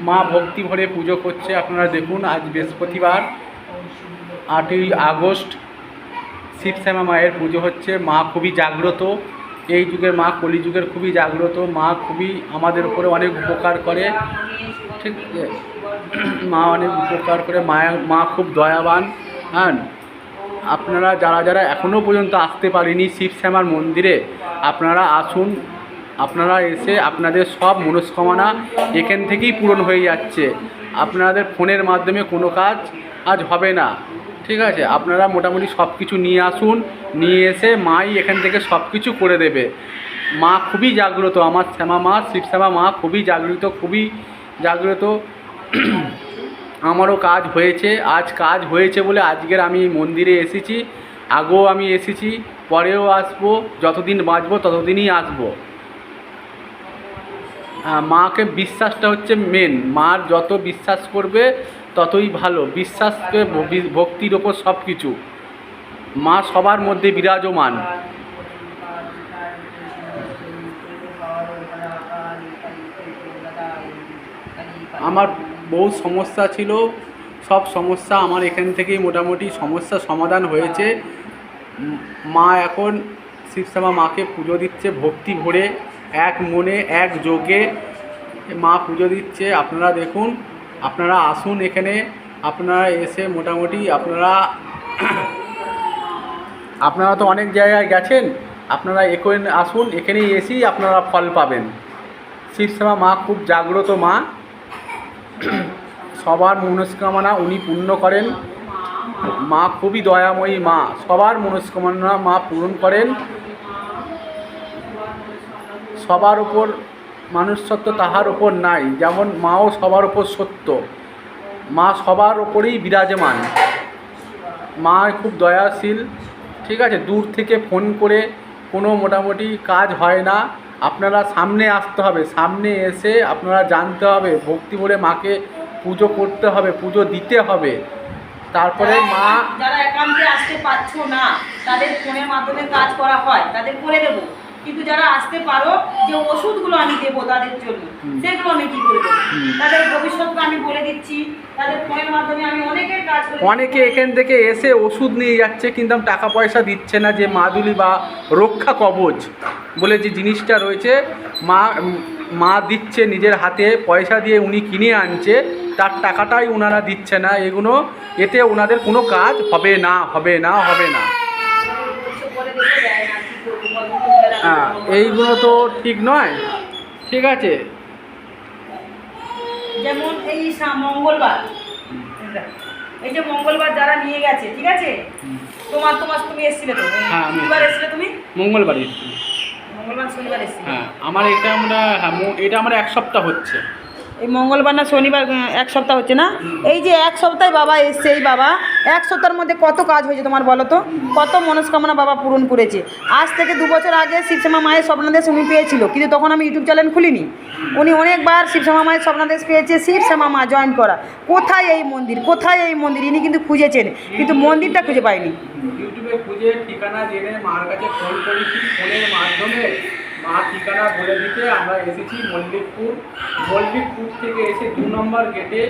মা ভক্তি ভরে পুজো করছে, আপনারা দেখুন, আজ বৃহস্পতিবার, আটই আগস্ট শিবশ্যামা মায়ের পুজো হচ্ছে। মা খুবই জাগ্রত। এই যুগের মা কলিযুগের খুবই জাগ্রত। মা খুবই আমাদের উপরে অনেক উপকার করে। ঠিক আছে মা অনেক উপকার করে। মায়া, মা খুব দয়াবান। হ্যাঁ আপনারা যারা যারা এখনও পর্যন্ত আসতে পারেনি শিবশ্যামার মন্দিরে, আপনারা আসুন। আপনারা এসে আপনাদের সব মনস্কামনা এখান থেকেই পূরণ হয়ে যাচ্ছে। আপনাদের ফোনের মাধ্যমে কোনো কাজ আজ হবে না। ঠিক আছে? আপনারা মোটামুটি সব কিছু নিয়ে আসুন, নিয়ে এসে মাই এখান থেকে সব কিছু করে দেবে। মা খুবই জাগ্রত, আমার শ্যামা মা শিবশ্যামা মা খুবই জাগ্রত খুবই জাগ্রত। আমারও কাজ হয়েছে, আজ কাজ হয়েছে বলে আজকের আমি মন্দিরে এসেছি, আগেও আমি এসেছি, পরেও আসব, যতদিন বাঁচবো ততদিনই আসব। মাকে বিশ্বাসটা হচ্ছে মেন মার যত বিশ্বাস করবে, ততই ভালো। বিশ্বাসকে ভক্তির ওপর সব কিছু মা সবার মধ্যে বিরাজমান। আমার বহু সমস্যা ছিল। সব সমস্যা আমার এখান থেকেই মোটামুটি সমস্যা সমাধান হয়েছে। মা এখন শিবশ্যামা মাকে পুজো দিচ্ছে, ভক্তি ভরে। এক মনে, এক যোগে মা পুজো দিচ্ছে। আপনারা দেখুন, আপনারা আসুন এখানে, আপনারা এসে মোটামুটি আপনারা আপনারা তো অনেক জায়গায় গেছেন, আপনারা এখানে আসুন, এখানেই এসেই আপনারা ফল পাবেন। শিবশ্যামা মা খুব জাগ্রত মা। সবার মনস্কামনা উনি পূর্ণ করেন। মা খুবই দয়াময়ী মা। সবার মনস্কামনা মা পূরণ করেন। সবার ওপর মানুষ তাহার ওপর নাই, যেমন মাও সবার ওপর সত্য। মা সবার ওপরেই বিরাজমান। মা খুব দয়াশীল, ঠিক আছে? দূর থেকে ফোন করে কোনো মোটামুটি কাজ হয় না। আপনারা সামনে আসতে হবে, সামনে এসে আপনারা জানতে হবে, ভক্তি করে মাকে পুজো করতে হবে, পুজো দিতে হবে। তারপরে মা যারা একান্তে আসতে পারছ না, তাদের ফোনের মাধ্যমে কাজ করা হয়, তাদের করে দেবো। কিন্তু যারা আসতে পারো যে ওষুধগুলো আমি দেবো তাদের জন্য সেগুলো আমি কি করে দেবো? হুম। তাদের ভবিষ্যৎকে আমি বলে দিচ্ছি তাদের ফোনের মাধ্যমে আমি অনেকের কাজ করে অনেকে এখান থেকে এসে ওষুধ নিয়ে যাচ্ছে কিন্তু টাকা পয়সা দিচ্ছে না যে মাদুলি বা রক্ষা কবচ বলে যে জিনিসটা রয়েছে মা মা দিচ্ছে নিজের হাতে পয়সা দিয়ে উনি কিনে আনছে তার টাকাটাই ওনারা দিচ্ছে না এগুলো এতে ওনাদের কোনো কাজ হবে না হবে না হবে না কিছু করে দেখে দেয় না কি করব বলো, কোনবেলা হ্যাঁ এইগুলো তো ঠিক নয়। ঠিক আছে। যেমন এই মঙ্গলবার। এই যে মঙ্গলবার যারা নিয়ে গেছে ঠিক আছে? তোমার তোমার তুমি এসেছিলে তো? হ্যাঁ, এসেছিলে তুমি? মঙ্গলবার মঙ্গলবারই মঙ্গলবার শনিবার এসেছিলে। হ্যাঁ আমার এটা আমরা হ্যাঁ এটা আমার এক সপ্তাহ হচ্ছে। এই মঙ্গলবার না শনিবার এক সপ্তাহ হচ্ছে না? এই যে এক সপ্তাহে বাবা এসছে এই বাবা, এক সপ্তাহের মধ্যে কত কাজ হয়েছে তোমার বলো তো? কত মনস্কামনা বাবা পূরণ করেছে। আজ থেকে দু বছর আগে শিবশ্যামা মায়ের স্বপ্নাদেশ উনি পেয়েছিল, কিন্তু তখন আমি ইউটিউব চ্যানেল খুলিনি। উনি অনেকবার শিবশ্যামা মায়ের স্বপ্নাদেশ পেয়েছে, শিবশ্যামা মা জয়েন করা। কোথায় এই মন্দির? কোথায় এই মন্দির? ইনি কিন্তু খুঁজেছেন, কিন্তু মন্দিরটা খুঁজে পায়নি। ইউটিউবে খুঁজে ঠিকানা জেনে মার কাছে ফোন করেছি ফোনের মাধ্যমে মা ঠিকানা বলে দিতে আমরা এসেছি মল্লিকপুর। মল্লিকপুর থেকে এসে দু নম্বর গেটে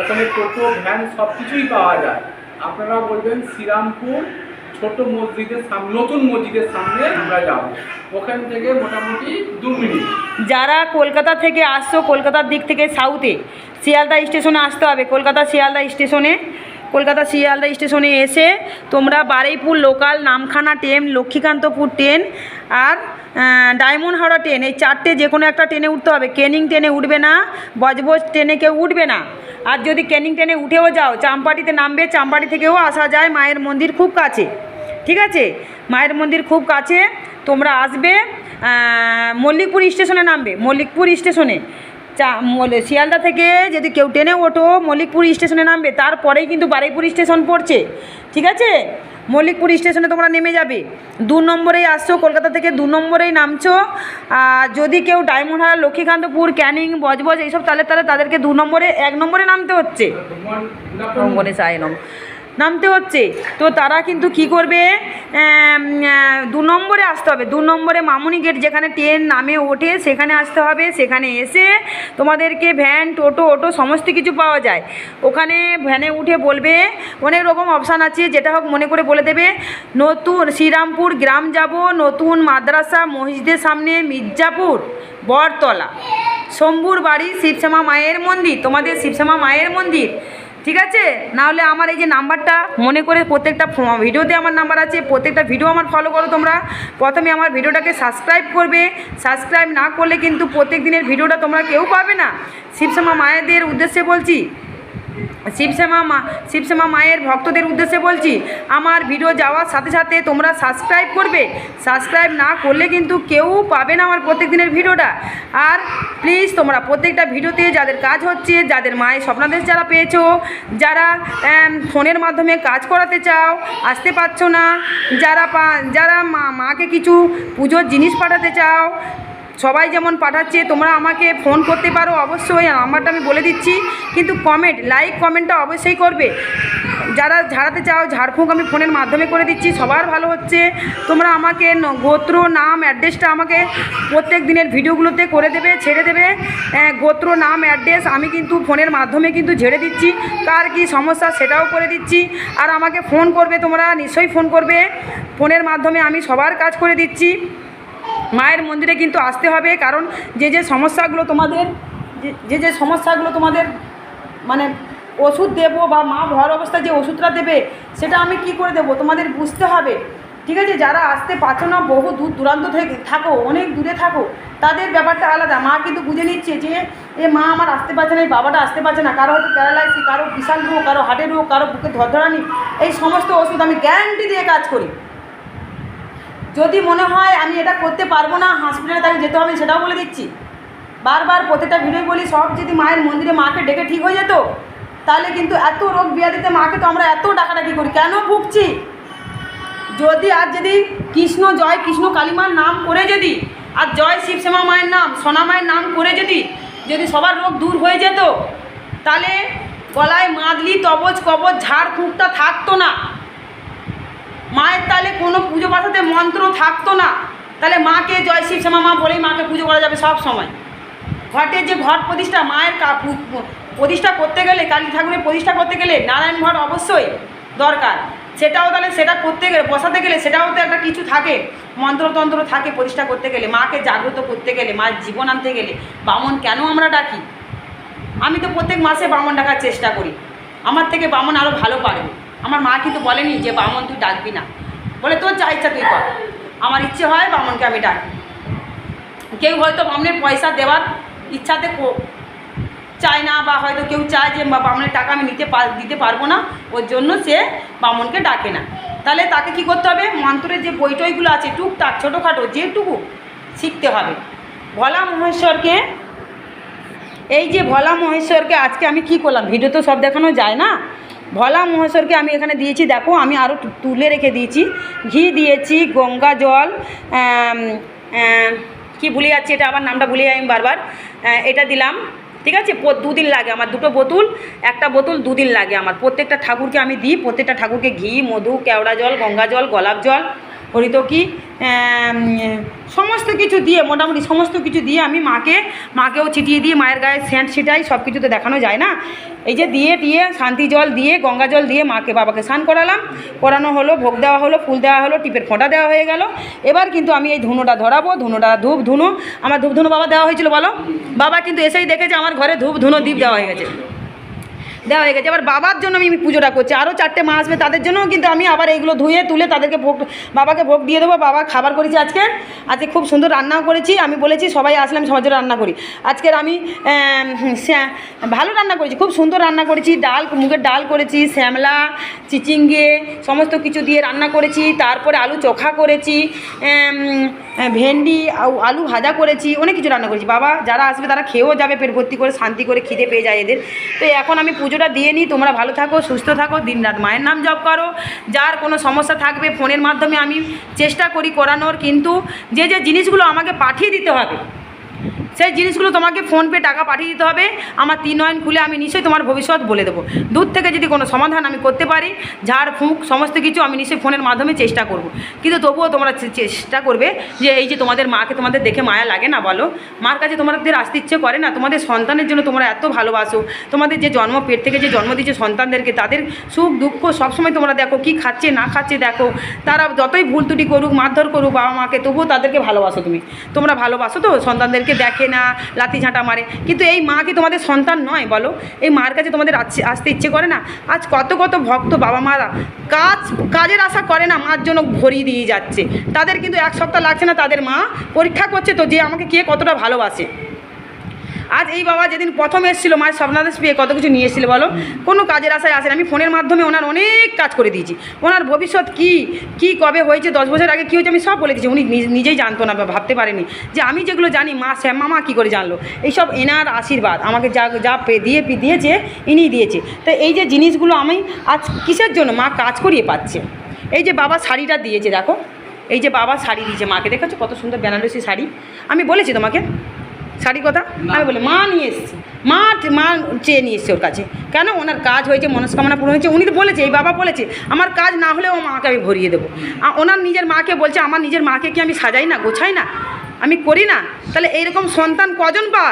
ওখানে টোটো ভ্যান সব কিছুই পাওয়া যায়। আপনারা বলবেন শ্রীরামপুর, ছোট মসজিদের সামনে নতুন মসজিদের সামনে আমরা যাব। ওখান থেকে মোটামুটি দু মিনিট। যারা কলকাতা থেকে আসছো, কলকাতার দিক থেকে সাউথে শিয়ালদা স্টেশনে আসতে হবে। কলকাতা শিয়ালদা স্টেশনে কলকাতা শিয়ালদা স্টেশনে এসে তোমরা Baruipur local Namkhana train, Lakshmikantapur train আর ডায়মন্ড হাওড়া ট্রেন। এই চারটে যে কোনো একটা ট্রেনে উঠতে হবে। ক্যানিং ট্রেনে উঠবে না, বজবজ ট্রেনে কেউ উঠবে না। আর যদি ক্যানিং ট্রেনে উঠেও যাও, চাম্পাটিতে নামবে, চাম্পাটি থেকেও আসা যায় মায়ের মন্দির খুব কাছে। ঠিক আছে? মায়ের মন্দির খুব কাছে, তোমরা আসবে মল্লিকপুর স্টেশনে নামবে। মল্লিকপুর স্টেশনে। চা শিয়ালদা থেকে যদি কেউ ট্রেনে ওঠো, মল্লিকপুর স্টেশনে নামবে, তারপরেই কিন্তু বারুইপুর স্টেশন পড়ছে, ঠিক আছে? মল্লিকপুর স্টেশনে তোমরা নেমে যাবে। দু নম্বরেই আসছো, কলকাতা থেকে দু নম্বরেই নামছো। যদি কেউ ডায়মন্ড হারা লক্ষ্মীকান্তপুর, ক্যানিং, বজবজ, এইসব তাহলে তাহলে তাদেরকে দু নম্বরে, এক নম্বরে নামতে হচ্ছে। অঙ্গনে সায় নম। নামতে হচ্ছে। তো তারা কিন্তু কি করবে? দু নম্বরে আসতে হবে। দু নম্বরে মামুনি গেট যেখানে ট্রেন নামে ওঠে, সেখানে আসতে হবে। সেখানে এসে তোমাদেরকে ভ্যান, টোটো, অটো সমস্ত কিছু পাওয়া যায়। ওখানে ভ্যানে উঠে বলবে, অনেক রকম অপশান আছে, যেটা হোক মনে করে বলে দেবে। নতুন শ্রীরামপুর গ্রাম যাব, নতুন মাদ্রাসা মসজিদের সামনে মির্জাপুর বরতলা শম্ভুর বাড়ি শিবশ্যামা মায়ের মন্দির। তোমাদের শিবশ্যামা মায়ের মন্দির। ঠিক আছে? নাহলে আমার এই যে নাম্বারটা, মনে করে প্রত্যেকটা ভিডিওতে আমার নাম্বার আছে, প্রত্যেকটা ভিডিও আমার ফলো করো তোমরা। প্রথমে আমার ভিডিওটাকে সাবস্ক্রাইব করবে। সাবস্ক্রাইব না করলে কিন্তু প্রত্যেক দিনের ভিডিওটা তোমরা কেউ পাবে না। শিবসমা মায়েদের উদ্দেশ্যে বলছি শিবশ্যামা মা শিবশ্যামা মায়ের ভক্তদের উদ্দেশ্যে বলছি, আমার ভিডিও যাওয়ার সাথে সাথে তোমরা সাবস্ক্রাইব করবে। সাবস্ক্রাইব না করলে কিন্তু কেউ পাবে না আমার প্রত্যেক দিনের ভিডিওটা। আর প্লিজ তোমরা প্রত্যেকটা ভিডিওতে যাদের কাজ হচ্ছে, যাদের মায়ের স্বপ্নাদেশ যারা পেয়েছ, যারা ফোনের মাধ্যমে কাজ করাতে চাও, আসতে পারছ না, যারা যারা মাকে কিছু পুজোর জিনিস পাঠাতে চাও সবাই যেমন পাঠাচ্ছে, তোমরা আমাকে ফোন করতে পারো, অবশ্যই নাম্বারটা আমি বলে দিচ্ছি। কিন্তু কমেন্ট লাইক কমেন্টটা অবশ্যই করবে। যারা ঝাড়াতে চাও, ঝাড়ফুঁক আমি ফোনের মাধ্যমে করে দিচ্ছি, সবার ভালো হচ্ছে। তোমরা আমাকে গোত্র, নাম অ্যাড্রেসটা আমাকে প্রত্যেক দিনের ভিডিওগুলোতে করে দেবে, ছেড়ে দেবে। গোত্র, নাম অ্যাড্রেস আমি কিন্তু ফোনের মাধ্যমে কিন্তু ঝেড়ে দিচ্ছি। কার কি সমস্যা সেটাও করে দিচ্ছি। আর আমাকে ফোন করবে তোমরা, নিশ্চয়ই ফোন করবে। ফোনের মাধ্যমে আমি সবার কাজ করে দিচ্ছি। মায়ের মন্দিরে কিন্তু আসতে হবে, কারণ যে যে সমস্যাগুলো তোমাদের, যে- যে সমস্যাগুলো তোমাদের মানে ওষুধ দেবো বা মা ভর অবস্থায় যে ওষুধটা দেবে, সেটা আমি কি করে দেবো? তোমাদের বুঝতে হবে। ঠিক আছে? যারা আসতে পারছ না, বহু দূর দূরান্ত থেকে থাকো, অনেক দূরে থাকো, তাদের ব্যাপারটা আলাদা। মা কিন্তু বুঝে নিচ্ছে যে, এ মা আমার আসতে পারছে না, এই বাবাটা আসতে পারছে না, কারও হয়তো প্যারালাইসিস কারও বিশাল রোগ, কারও হার্টের রোগ, কারও বুকে ধরধরানি, এই সমস্ত ওষুধ আমি গ্যারান্টি দিয়ে কাজ করি। যদি মনে হয় আমি এটা করতে পারব না হসপিটালে তাকে যেতে হবে, সেটাও বলে দিচ্ছি। বারবার প্রতিটা ভিডিও বলি, সব যদি মায়ের মন্দিরে মাকে ডেকে ঠিক হয়ে যেত, তাহলে কিন্তু এত রোগ দিতে মাকে তো আমরা এত ডাকাডাকি করি, কেন ভুগছি? যদি আর যদি কৃষ্ণ জয়, কৃষ্ণ কালীমার নাম করে যদি, আর জয় শিবশ্যামা মায়ের নাম, সোনা মায়ের নাম করে যদি যদি সবার রোগ দূর হয়ে যেত, তাহলে গলায় মাদলি, তবজ, কবজ, ঝাড় ফুঁকটা থাকতো না। তাহলে কোনো পুজো পাঠাতে মন্ত্র থাকতো না। তাহলে মাকে জয় শিব শ্যামা মা বলেই মাকে পুজো করা যাবে সব সময়। ঘটের যে ঘট প্রতিষ্ঠা, মায়ের প্রতিষ্ঠা করতে গেলে, কালী ঠাকুরের প্রতিষ্ঠা করতে গেলে নারায়ণ ঘট অবশ্যই দরকার। সেটাও তাহলে সেটা করতে গেলে, বসাতে গেলে সেটাও তো একটা কিছু থাকে। মন্ত্রতন্ত্র থাকে প্রতিষ্ঠা করতে গেলে, মাকে জাগ্রত করতে গেলে, মায়ের জীবন আনতে গেলে। বামন কেন আমরা ডাকি? আমি তো প্রত্যেক মাসে বামন ডাকার চেষ্টা করি। আমার থেকে বামন আরও ভালো পারবে। আমার মা কিন্তু বলেনি যে বামন তুই ডাকবি না। বলে, তোর যা ইচ্ছা তুই কর। আমার ইচ্ছে হয় বামনকে আমি ডাকি। কেউ হয়তো বামনের পয়সা দেওয়ার ইচ্ছাতে চায় না বা হয়তো কেউ চায় যে বামনের টাকা আমি নিতে দিতে পারব না। ওর জন্য সে বামনকে ডাকে না। তাহলে তাকে কি করতে হবে? মন্ত্রের যে বই টইগুলো আছে, টুকটাক, ছোটোখাটো, যেটুকু শিখতে হবে। ভোলা মহেশ্বরকে, এই যে ভোলা মহেশ্বরকে আজকে আমি কি করলাম? ভিডিও তো সব দেখানো যায় না? ভোলা মহেশ্বরকে আমি এখানে দিয়েছি, দেখো আমি আরও তুলে রেখে দিয়েছি। ঘি দিয়েছি, গঙ্গা জল কি ভুলে যাচ্ছি এটা আবার নামটা ভুলে যাই আমি বারবার। এটা দিলাম, ঠিক আছে? দুদিন লাগে আমার দুটো বোতল, একটা বোতল দুদিন লাগে আমার। প্রত্যেকটা ঠাকুরকে আমি দিই, প্রত্যেকটা ঠাকুরকে ঘি, মধু, কেওড়া জল, গঙ্গা জল, গোলাপ জল। হরিতকি কি? সমস্ত কিছু দিয়ে, মোটামুটি সমস্ত কিছু দিয়ে আমি মাকে, মাকেও ছিটিয়ে দিয়ে মায়ের গায়ে সেন্ট ছিটাই, সব কিছু তো দেখানো যায় না? এই যে দিয়ে দিয়ে, শান্তি জল দিয়ে, গঙ্গা জল দিয়ে মাকে, বাবাকে স্নান করালাম। করানো হলো, ভোগ দেওয়া হলো, ফুল দেওয়া হলো, টিপের ফোঁটা দেওয়া হয়ে গেল। এবার কিন্তু আমি এই ধুনোটা ধরাবো, ধুনোটা ধূপ ধুনো। আমার ধূপ ধুনো বাবা দেওয়া হয়েছিল, বলো? বাবা কিন্তু এসেই দেখেছে, আমার ঘরে ধূপ ধুনো দ্বীপ দেওয়া হয়ে গেছে। দেওয়া হয়ে গেছে। এবার বাবার জন্য আমি পুজোটা করছি। আরও চারটে মা আসবে, তাদের জন্যও কিন্তু আমি আবার এইগুলো ধুয়ে তুলে তাদেরকে ভোগ, বাবাকে ভোগ দিয়ে দেবো। বাবা খাবার করেছি আজকে। আজকে খুব সুন্দর রান্নাও করেছি। আমি বলেছি সবাই আসলে আমি সবার রান্না করি। আজকের আমি ভালো রান্না করেছি। খুব সুন্দর রান্না করেছি। ডাল, মুগের ডাল করেছি, শ্যামলা, চিচিঙ্গে, সমস্ত কিছু দিয়ে রান্না করেছি। তারপরে আলু চোখা করেছি। ভেন্ডি আউ- আলু ভাজা করেছি, অনেক কিছু রান্না করেছি। বাবা, যারা আসবে তারা খেয়েও যাবে, পেট ভর্তি করে, শান্তি করে খিদে পেয়ে যায় এদের। তো এখন আমি পুজোটা দিয়ে নিই, তোমরা ভালো থাকো, সুস্থ থাকো দিন রাত মায়ের নাম জপ করো। যার কোনো সমস্যা থাকবে, ফোনের মাধ্যমে আমি চেষ্টা করি করানোর, কিন্তু যে যে জিনিসগুলো আমাকে পাঠিয়ে দিতে হবে সেই জিনিসগুলো তোমাকে ফোনপে টাকা পাঠিয়ে দিতে হবে। আমার তিন নয়ন খুলে আমি নিশ্চয়ই তোমার ভবিষ্যৎ বলে দেবো। দূর থেকে যদি কোনো সমাধান আমি করতে পারি, ঝাড়, ফুঁক, সমস্ত কিছু আমি নিশ্চয়ই ফোনের মাধ্যমে চেষ্টা করব। কিন্তু তবুও তোমরা চেষ্টা করবে যে এই যে তোমাদের মাকে তোমাদের দেখে মায়া লাগে না বলো। মার কাছে তোমাদের আসতে ইচ্ছে করে না। তোমাদের সন্তানের জন্য তোমরা এত ভালোবাসো। তোমাদের যে জন্ম পেট থেকে যে জন্ম দিচ্ছে সন্তানদেরকে, তাদের সুখ দুঃখ সবসময় তোমরা দেখো। কি খাচ্ছে, না খাচ্ছে দেখো। তারা যতই ভুল ত্রুটি করুক, মারধর করুক বাবা মাকে, তবুও তাদেরকে ভালোবাসো তুমি। তোমরা ভালোবাসো তো? সন্তানদেরকে দেখে না, লাথি ঝাঁটা মারে। কিন্তু এই মা কি তোমাদের সন্তান নয় বলো? এই মার কাছে তোমাদের আসতে- ইচ্ছে করে না? আজ কত কত ভক্ত বাবা মারা কাজ, কাজের আশা করে না মার জন্য ভরিয়ে দিয়ে যাচ্ছে। তাদের কিন্তু এক সপ্তাহ লাগছে না তাদের মা পরীক্ষা করছে তো যে আমাকে কে কতটা ভালোবাসে। আজ এই বাবা যেদিন প্রথম এসেছিল, মায়ের স্বপ্নাদেশ পেয়ে কত কিছু নিয়ে এসেছিল বলো? কোনো কাজের আশায় আসেন। আমি ফোনের মাধ্যমে ওনার অনেক কাজ করে দিয়েছি। ওনার ভবিষ্যৎ কি? কি কবে হয়েছে? দশ বছর আগে কী হয়েছে? আমি সব বলে দিয়েছি। উনি নিজ- নিজেই জানতো না ভাবতে পারেনি যে আমি যেগুলো জানি, মা শ্যামা, মা কী করে জানলো? এইসব এনার আশীর্বাদ আমাকে যা যা পে- দিয়ে, পি- দিয়েছে, ইনিই দিয়েছে। তো এই যে জিনিসগুলো আমি আজ কিসের জন্য মা কাজ করিয়ে পাচ্ছে? এই যে বাবা শাড়িটা দিয়েছে, দেখো। এই যে বাবা শাড়ি দিয়েছে মাকে। দেখেছ কত সুন্দর বেনারসি শাড়ি? আমি বলেছি তোমাকে। শাড়ি কথা? আমি বলি, মা নিয়ে এসেছি। মা মা চেয়ে নিয়ে এসছে ওর কাছে। কেন? ওনার কাজ হয়েছে, মনস্কামনা পূরণ হয়েছে। উনি তো বলেছে, এই বাবা বলেছে, আমার কাজ না হলেও মাকে আমি ভরিয়ে দেবো। ওনার নিজের মাকে বলছে, আমার নিজের মাকে কি আমি সাজাই না, গোছাই না? আমি করি না? তাহলে এইরকম সন্তান কজন পা?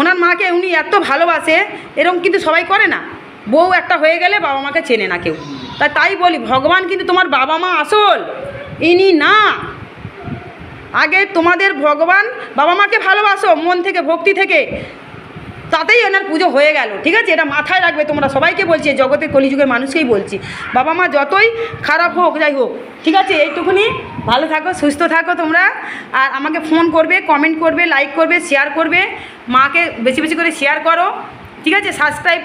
ওনার মাকে উনি এত ভালোবাসে, এরকম কিন্তু সবাই করে না। বউ একটা হয়ে গেলে বাবা মাকে চেনে না কেউ। তাই তাই বলি, ভগবান কিন্তু তোমার বাবা মা আসল। ইনি না। আগে তোমাদের ভগবান বাবা মাকে ভালোবাসো, মন থেকে, ভক্তি থেকে। তাতেই ওনার পুজো হয়ে গেল, ঠিক আছে? এটা মাথায় রাখবে তোমরা। সবাইকে বলছি জগতের কলিযুগের মানুষকেই বলছি। বাবা মা যতই খারাপ হোক, যাই হোক, ঠিক আছে? এইটুকুনি। ভালো থাকো, সুস্থ থাকো তোমরা। আর আমাকে ফোন করবে কমেন্ট করবে লাইক করবে শেয়ার করবে। মাকে বেশি বেশি করে শেয়ার করো, ঠিক আছে? সাবস্ক্রাইব